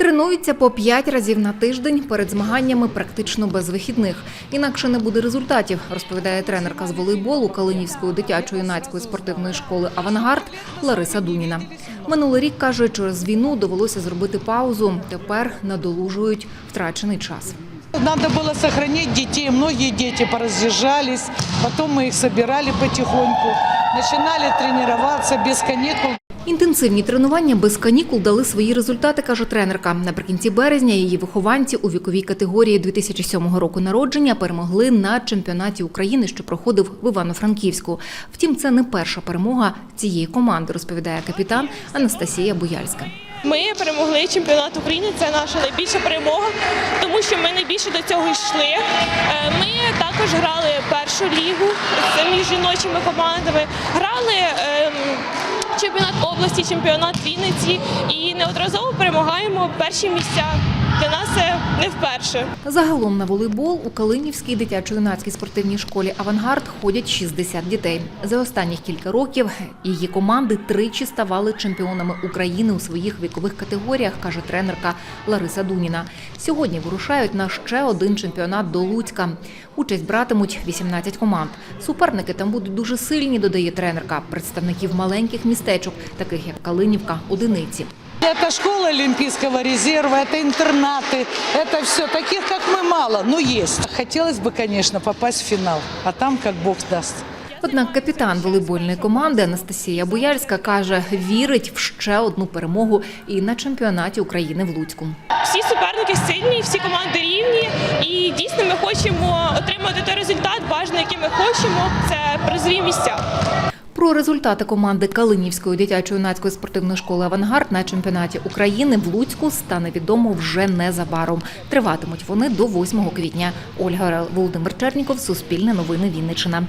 Тренуються по п'ять разів на тиждень перед змаганнями практично без вихідних. Інакше не буде результатів, розповідає тренерка з волейболу Калинівської дитячо-юнацької спортивної школи Авангард Лариса Дуніна. Минулий рік каже, через війну довелося зробити паузу. Тепер надолужують втрачений час. Надо было сохранить детей. Многие дети поразъезжались. Потом мы их собирали потихоньку. Начинали тренироваться без каникул. Інтенсивні тренування без канікул дали свої результати, каже тренерка. Наприкінці березня її вихованці у віковій категорії 2007 року народження перемогли на чемпіонаті України, що проходив в Івано-Франківську. Втім, це не перша перемога цієї команди, розповідає капітан Анастасія Буяльська. Ми перемогли чемпіонат України. Це наша найбільша перемога, тому що ми найбільше до цього йшли. Е, Ми також грали першу лігу з між жіночими командами, чемпіонат області, чемпіонат Вінниці і неодноразово перемагаємо перші місця. Для нас це не вперше. Загалом на волейбол у Калинівській дитячо-юнацькій спортивній школі Авангард ходять 60 дітей. За останніх кілька років її команди тричі ставали чемпіонами України у своїх вікових категоріях, каже тренерка Лариса Дуніна. Сьогодні вирушають на ще один чемпіонат до Луцька. Участь братимуть 18 команд. Суперники там будуть дуже сильні, додає тренерка. Представників маленьких містечок, таких як Калинівка, одиниці. Это школа Олимпийского резерва, это интернаты, это все. Таких, как мы, мало, но есть. Хотелось бы, конечно, попасть в финал, а там как Бог даст. Однак капітан волейбольної команди Анастасія Боярська каже, вірить в ще одну перемогу і на чемпіонаті України в Луцьку. Всі суперники сильні, всі команди рівні, і дійсно ми хочемо отримати той результат, бажаний, який ми хочемо. Це призові місця. Про результати команди Калинівської дитячо-юнацької спортивної школи Авангард на чемпіонаті України в Луцьку стане відомо вже незабаром. Триватимуть вони до 8 квітня. Ольга Володимир Черніков, Суспільне новини Вінниччина.